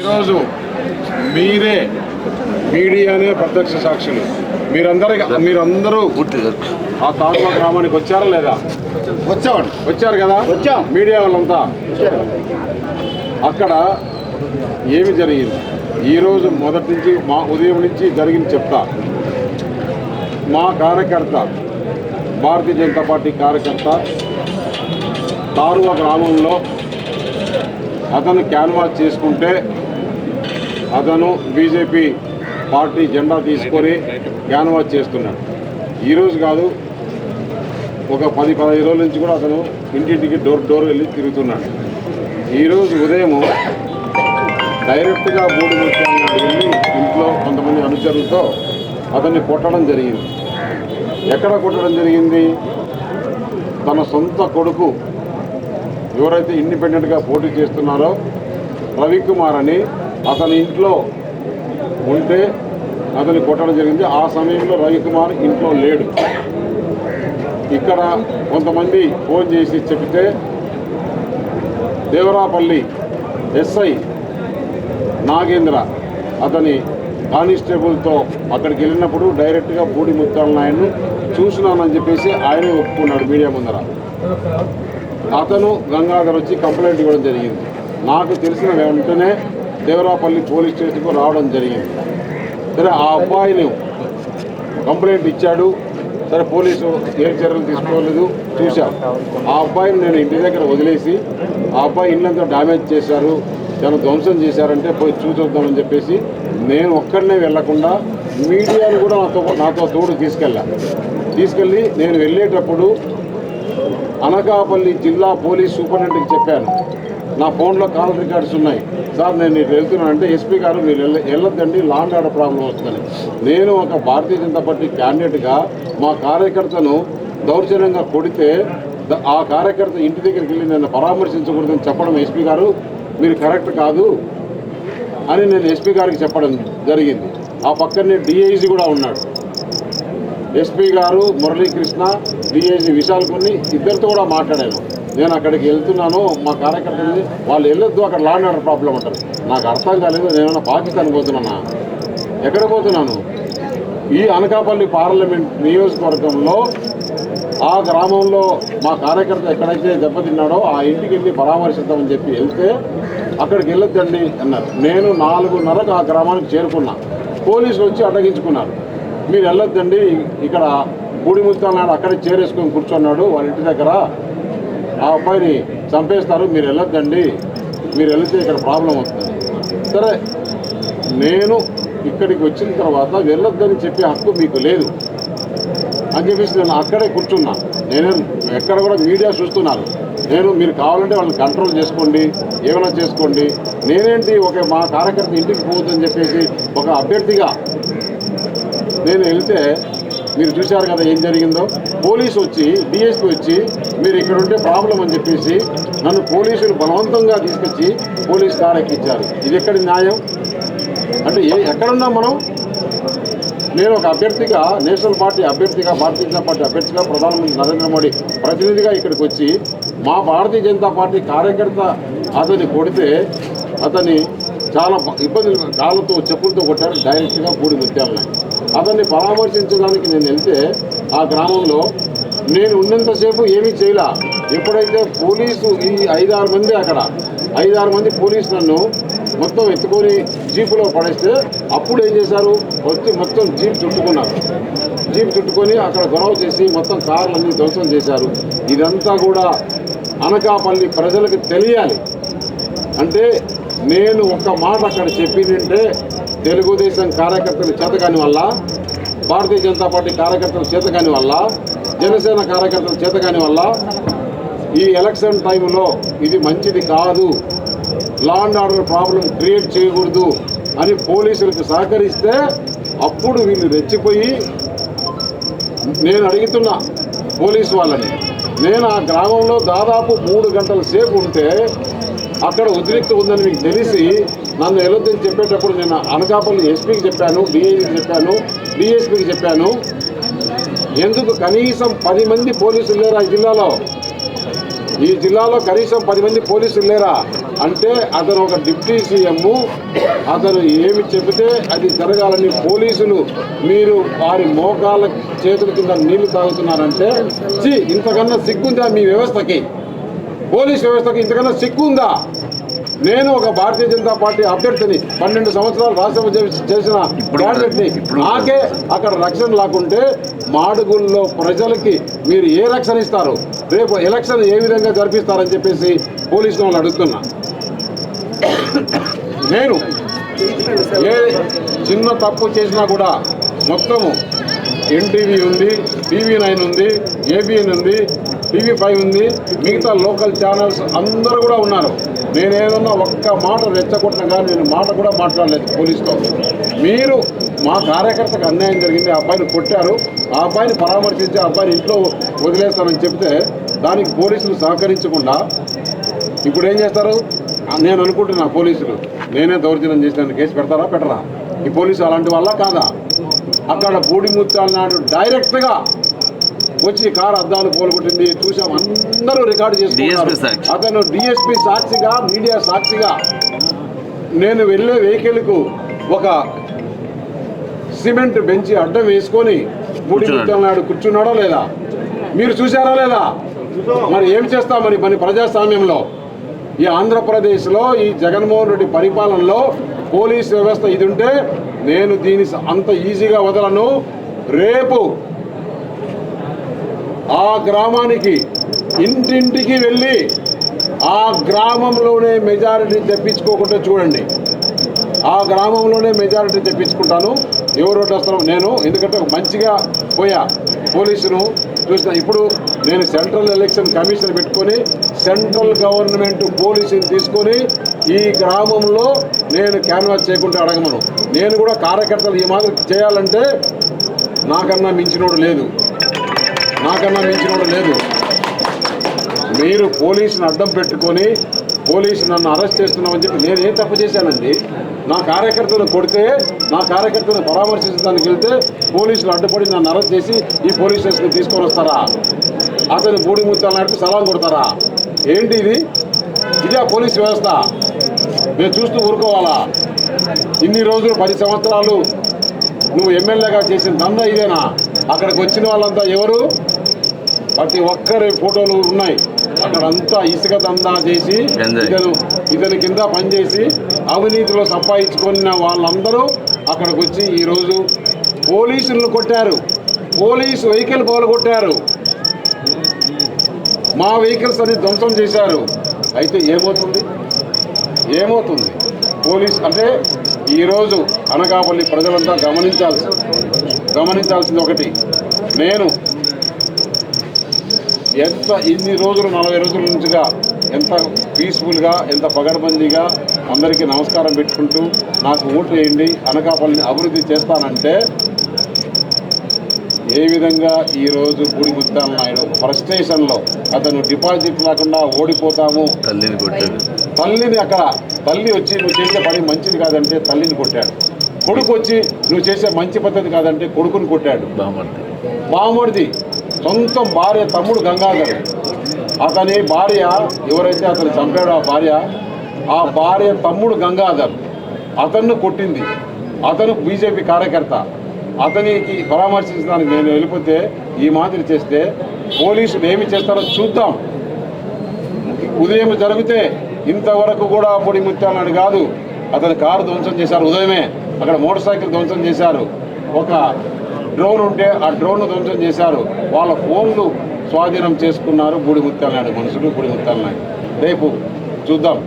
ఈరోజు మీరే మీడియానే ప్రత్యక్ష సాక్షులు. మీరందరి మీరందరూ ఆ తాత్మ గ్రామానికి వచ్చారా లేదా? వచ్చామండి వచ్చారు కదా? వచ్చాం. మీడియా వాళ్ళంతా? అక్కడ ఏమి జరిగింది? ఈరోజు మొదటి నుంచి మా ఉదయం నుంచి జరిగింది చెప్తా. మా కార్యకర్త భారతీయ జనతా పార్టీ కార్యకర్త తారువ గ్రామంలో అతను క్యాన్వాస్ చేసుకుంటే అతను బీజేపీ పార్టీ జెండా తీసుకొని క్యాన్వాస్ చేస్తున్నాడు. ఈరోజు కాదు ఒక పది పదహైదు రోజుల నుంచి కూడా అతను ఇంటింటికి డోర్ డోర్ వెళ్ళి తిరుగుతున్నాడు. ఈరోజు ఉదయం డైరెక్ట్గా బోర్డు ముత్యాలను వెళ్ళి ఇంట్లో కొంతమంది అనుచరులతో అతన్ని కొట్టడం జరిగింది. ఎక్కడ కొట్టడం జరిగింది? తన సొంత కొడుకు ఎవరైతే ఇండిపెండెంట్గా పోటీ చేస్తున్నారో రవికుమార్ అని అతని ఇంట్లో ఉంటే అతని కొట్టడం జరిగింది. ఆ సమయంలో రవికుమార్ ఇంట్లో లేడు. ఇక్కడ కొంతమంది ఫోన్ చేసి చెప్తే దేవరాపల్లి ఎస్ఐ నాగేంద్ర అతని కానిస్టేబుల్తో అక్కడికి వెళ్ళినప్పుడు డైరెక్ట్గా బూడి ముత్తాల నాయన్ను చూసినానని చెప్పేసి ఆయనే ఒప్పుకున్నాడు మీడియా ముందర. అతను గంగాధర్ వచ్చి కంప్లైంట్ ఇవ్వడం జరిగింది. నాకు తెలిసిన వెంటనే దేవరాపల్లి పోలీస్ స్టేషన్కు రావడం జరిగింది. సరే ఆ అబ్బాయిని కంప్లైంట్ ఇచ్చాడు. సరే పోలీసు ఏ చర్యలు తీసుకోలేదు చూశాం. ఆ అబ్బాయిని నేను ఇంటి దగ్గర వదిలేసి ఆ అబ్బాయి ఇల్లంతా డ్యామేజ్ చేశారు చాలా ధ్వంసం చేశారంటే పోయి చూసొద్దామని చెప్పేసి నేను ఒక్కడనే వెళ్ళకుండా మీడియాను కూడా నాతో నాతో తోడు తీసుకెళ్ళా. తీసుకెళ్ళి నేను వెళ్ళేటప్పుడు అనకాపల్లి జిల్లా పోలీస్ సూపరింటెండెంట్కి చెప్పాను. నా ఫోన్లో కాల్ రికార్డ్స్ ఉన్నాయి. సార్ నేను ఇటు వెళ్తున్నాను అంటే ఎస్పీ గారు మీరు వెళ్ళ వెళ్ళొద్దండి లాండ్ ఆర్డర్ ప్రాబ్లం వస్తుందని. నేను ఒక భారతీయ జనతా పార్టీ క్యాండిడేట్గా మా కార్యకర్తను దౌర్జన్యంగా కొడితే ఆ కార్యకర్త ఇంటి దగ్గరికి వెళ్ళి నన్ను పరామర్శించకూడదని చెప్పడం ఎస్పీ గారు మీరు కరెక్ట్ కాదు అని నేను ఎస్పీ గారికి చెప్పడం జరిగింది. ఆ పక్కనే డిఐజీ కూడా ఉన్నాడు. ఎస్పీ గారు మురళీకృష్ణ డిఐజీ విశాల్ కొన్ని ఇద్దరితో కూడా మాట్లాడాను. నేను అక్కడికి వెళ్తున్నాను మా కార్యకర్తలు వాళ్ళు వెళ్ళొద్దు అక్కడ లాండ్ ఆర్డర్ ప్రాబ్లం అంటారు. నాకు అర్థం కాలేదు నేనేమన్నా పాకిస్తాన్ పోతున్నానా? ఎక్కడ పోతున్నాను? ఈ అనకాపల్లి పార్లమెంట్ నియోజకవర్గంలో ఆ గ్రామంలో మా కార్యకర్త ఎక్కడైతే దెబ్బతిన్నాడో ఆ ఇంటికి వెళ్ళి పరామర్శిద్దామని చెప్పి వెళ్తే అక్కడికి వెళ్ళొద్దండి అన్నారు. నేను నాలుగున్నరకు ఆ గ్రామానికి చేరుకున్నా. పోలీసులు వచ్చి అడ్డగించుకున్నారు. మీరు వెళ్ళొద్దండి ఇక్కడ బూడి ముస్తానాడు అక్కడే చేరేసుకొని కూర్చున్నాడు వాళ్ళ ఇంటి దగ్గర ఆ అబ్బాయిని చంపేస్తారు మీరు వెళ్ళొద్దండి. మీరు వెళితే ఇక్కడ ప్రాబ్లం అవుతుంది సరే నేను ఇక్కడికి వచ్చిన తర్వాత వెళ్ళొద్దని చెప్పే హక్కు మీకు లేదు. అని చెప్పేసి నేను అక్కడే కూర్చున్నా. నేను ఎక్కడ కూడా మీడియా చూస్తున్నారు. నేను మీరు కావాలంటే వాళ్ళని కంట్రోల్ చేసుకోండి ఏమైనా చేసుకోండి. నేనేంటి ఒక మా కార్యకర్త ఇంటికి పోవద్దని చెప్పేసి ఒక అభ్యర్థిగా నేను వెళ్తే మీరు చూశారు కదా ఏం జరిగిందో? పోలీసు వచ్చి డిఎస్పీ వచ్చి మీరు ఇక్కడ ఉంటే ప్రాబ్లం అని చెప్పేసి నన్ను పోలీసులు బలవంతంగా తీసుకొచ్చి పోలీస్ కార్ ఎక్కించారు. ఇది ఎక్కడి న్యాయం? అంటే ఏ ఎక్కడున్నాం మనం? నేను ఒక అభ్యర్థిగా నేషనల్ పార్టీ అభ్యర్థిగా భారతీయ జనతా పార్టీ అభ్యర్థిగా ప్రధానమంత్రి నరేంద్ర మోడీ ప్రతినిధిగా ఇక్కడికి వచ్చి మా భారతీయ జనతా పార్టీ కార్యకర్త అతన్ని కొడితే అతన్ని చాలా ఇబ్బందులు కాళ్ళతో చెప్పులతో కొట్టారు డైరెక్ట్గా కూడి ముత్యాలని అతన్ని పరామర్శించడానికి నేను వెళ్తే ఆ గ్రామంలో నేను ఉన్నంతసేపు ఏమీ చేయలే. ఎప్పుడైతే పోలీసు ఈ ఐదారు మంది అక్కడ ఐదారు మంది పోలీసు నన్ను మొత్తం ఎత్తుకొని జీపులో పడేస్తే అప్పుడు ఏం చేశారు? వచ్చి మొత్తం జీప్ చుట్టుకున్నారు. జీప్ చుట్టుకొని అక్కడ గొడవ చేసి మొత్తం కార్లన్నీ ధ్వంసం చేశారు. ఇదంతా కూడా అనకాపల్లి ప్రజలకు తెలియాలి. అంటే నేను ఒక మాట అక్కడ చెప్పిందంటే తెలుగుదేశం కార్యకర్తలు చేతకాని వల్ల భారతీయ జనతా పార్టీ కార్యకర్తలు చేతకాని వల్ల జనసేన కార్యకర్తలు చేతకాని వల్ల ఈ ఎలక్షన్ టైంలో ఇది మంచిది కాదు. Law and order problem create చేయకూడదు అని పోలీసులకు సహకరిస్తే అప్పుడు వీళ్ళు రెచ్చిపోయి నేను అడుగుతున్నా పోలీసు వాళ్ళని. నేను ఆ గ్రామంలో దాదాపు మూడు గంటల సేపు ఉంటే అక్కడ ఉద్రిక్త ఉందని మీకు తెలిసి నన్ను వెళ్ళొద్దని చెప్పేటప్పుడు నేను అనకాపల్లి ఎస్పీకి చెప్పాను డిఐజీకి చెప్పాను డిఎస్పీకి చెప్పాను. ఎందుకు కనీసం పది మంది పోలీసులు లేరా ఈ జిల్లాలో? ఈ జిల్లాలో కనీసం పది మంది పోలీసులు లేరా? అంటే అతను ఒక డిప్యూటీ సీఎం అతను ఏమి చెబితే అది జరగాలని పోలీసులు మీరు వారి మోకాల చేతుల కింద నీళ్ళు తాగుతున్నారంటే ఛీ, ఇంతకన్నా సిగ్గుందా మీ వ్యవస్థకి? పోలీస్ వ్యవస్థకి ఇంతకన్నా సిగ్గుందా? నేను ఒక భారతీయ జనతా పార్టీ అభ్యర్థిని పన్నెండు సంవత్సరాలు చేసి- చేసిన క్యాండిడేట్ని. నాకే అక్కడ రక్షణ లేకుంటే మాడుగుల్లో ప్రజలకి మీరు ఏ రక్షణ ఇస్తారు? రేపు ఎలక్షన్ ఏ విధంగా జరిపిస్తారని చెప్పేసి పోలీసులు వాళ్ళు అడుగుతున్నా. నేను ఏ చిన్న తప్పు చేసినా కూడా మొత్తము ఎన్టీవీ ఉంది టీవీ నైన్ ఉంది ఏబిఎన్ ఉంది టీవీ ఫైవ్ ఉంది. మిగతా లోకల్ ఛానల్స్ అందరూ కూడా ఉన్నారు. నేను ఏదన్నా ఒక్క మాట రెచ్చగొట్టినా కానీ నేను మాట కూడా మాట్లాడలేదు పోలీసుతో. మీరు మా కార్యకర్తకు అన్యాయం జరిగింది ఆ అబ్బాయిని కొట్టారు. ఆ అబ్బాయిని పరామర్శించి ఆ అబ్బాయిని ఇంట్లో వదిలేస్తానని చెప్తే దానికి పోలీసులు సహకరించకుండా ఇప్పుడు ఏం చేస్తారు? నేను అనుకుంటున్నా పోలీసులు. నేనే దౌర్జన్యం చేసిన కేసు పెడతారా పెట్టరా? ఈ పోలీసు అలాంటి వల్ల కాదా? అక్కడ బూడి ముత్యాల నాడు డైరెక్ట్గా వచ్చి కారు అద్దాలు పోలగొట్టింది చూసాం అందరూ రికార్డు చేసుకున్నారు. అతను డిఎస్పీ సాక్షిగా మీడియా సాక్షిగా నేను వెళ్ళే వెహికల్కు ఒక సిమెంట్ బెంచి అడ్డం వేసుకొని. ముత్యాల నాడు కూర్చున్నాడా లేదా? మీరు చూసారా లేదా? మరి ఏం చేస్తాం మరి మన ప్రజాస్వామ్యంలో? ఈ ఆంధ్రప్రదేశ్లో ఈ జగన్మోహన్ రెడ్డి పరిపాలనలో పోలీస్ వ్యవస్థ ఇది ఉంటే నేను దీని అంత ఈజీగా వదలను. రేపు ఆ గ్రామానికి ఇంటింటికి వెళ్ళి ఆ గ్రామంలోనే మెజారిటీ తెప్పించుకోకుండా చూడండి. ఆ గ్రామంలోనే మెజారిటీ తెప్పించుకుంటాను. ఎవరు వస్తారో నేను ఎందుకంటే ఒక మంచిగా పోయా పోలీసును చూసిన. ఇప్పుడు నేను సెంట్రల్ ఎలక్షన్ కమిషన్ పెట్టుకొని సెంట్రల్ గవర్నమెంట్ పోలీసుని తీసుకొని ఈ గ్రామంలో నేను క్యాన్వాస్ చేయకుండా అడగమను. నేను కూడా కార్యకర్తలు ఈ మాదిరి చేయాలంటే నాకన్నా మించినోడు లేదు. నాకన్నా మించిన లేదు. మీరు పోలీసుని అడ్డం పెట్టుకొని పోలీసు నన్ను అరెస్ట్ చేస్తున్నామని చెప్పి నేను ఏం తప్పు చేశానండి? నా కార్యకర్తను కొడితే నా కార్యకర్తను పరామర్శించడానికి వెళ్తే పోలీసులు అడ్డుపడి నన్ను అరెస్ట్ చేసి ఈ పోలీస్ స్టేషన్కి తీసుకొని వస్తారా? అతను బూడి ముత్యాలు నాటికి సలాం కొడతారా? ఏంటి ఇది? ఇదే పోలీస్ వ్యవస్థ. మేము చూస్తూ ఊరుకోవాలా? ఇన్ని రోజులు పది సంవత్సరాలు నువ్వు ఎమ్మెల్యేగా చేసిన దందా ఇదేనా? అక్కడికి వచ్చిన వాళ్ళంతా ఎవరు? ప్రతి ఒక్కరి ఫోటోలు ఉన్నాయి. అక్కడంతా ఇసుక దందా చేసి. ఇతను ఇతని కింద పనిచేసి అవినీతిలో సంపాదించుకున్న వాళ్ళందరూ అక్కడికి వచ్చి ఈరోజు పోలీసులను కొట్టారు. పోలీసు వెహికల్ కొట్టారు. మా వెహికల్స్ అని ధ్వంసం చేశారు. అయితే ఏమవుతుంది? ఏమవుతుంది? పోలీస్ అంటే ఈరోజు అనకాపల్లి ప్రజలంతా గమనించాల్సి గమనించాల్సింది ఒకటి. నేను ఎంత ఇన్ని రోజులు నలభై రోజుల నుంచిగా ఎంత పీస్ఫుల్గా ఎంత పగడబందీగా అందరికీ నమస్కారం పెట్టుకుంటూ నాకు ఓటు వేయండి అనకాపల్లిని అభివృద్ధి చేస్తానంటే ఏ విధంగా ఈరోజు గుడి ముత్యాల నాయుడు ఫ్రస్ట్రేషన్లో అతను డిపాజిట్ లేకుండా ఓడిపోతాము. తల్లిని కొట్టాడు. తల్లిని అక్కడ తల్లి వచ్చి నువ్వు చేసే పని మంచిది కాదంటే తల్లిని కొట్టాడు. కొడుకు వచ్చి నువ్వు చేసే మంచి పద్ధతి కాదంటే కొడుకుని కొట్టాడు. బామర్ది. బామడిది సొంత భార్య తమ్ముడు గంగాధర్. అతని భార్య ఎవరైతే అతను చంపాడో ఆ భార్య ఆ భార్య తమ్ముడు గంగాధర్. అతన్ని కొట్టింది. అతను బీజేపీ కార్యకర్త. అతనికి పరామర్శించడానికి నేను వెళ్ళిపోతే ఈ మాదిరి చేస్తే పోలీసులు ఏమి చేస్తారో చూద్దాం. ఉదయం జరిగితే ఇంతవరకు కూడా పొడి ముత్యాలని కాదు. అతని కారు ధ్వంసం చేశారు ఉదయమే. అక్కడ మోటార్ సైకిల్ ధ్వంసం చేశారు. ఒక డ్రోన్ ఉంటే ఆ డ్రోన్ ధ్వంసం చేశారు. వాళ్ళ ఫోన్లు స్వాధీనం చేసుకున్నారు బూడి మనుషులు బూడి రేపు చూద్దాం.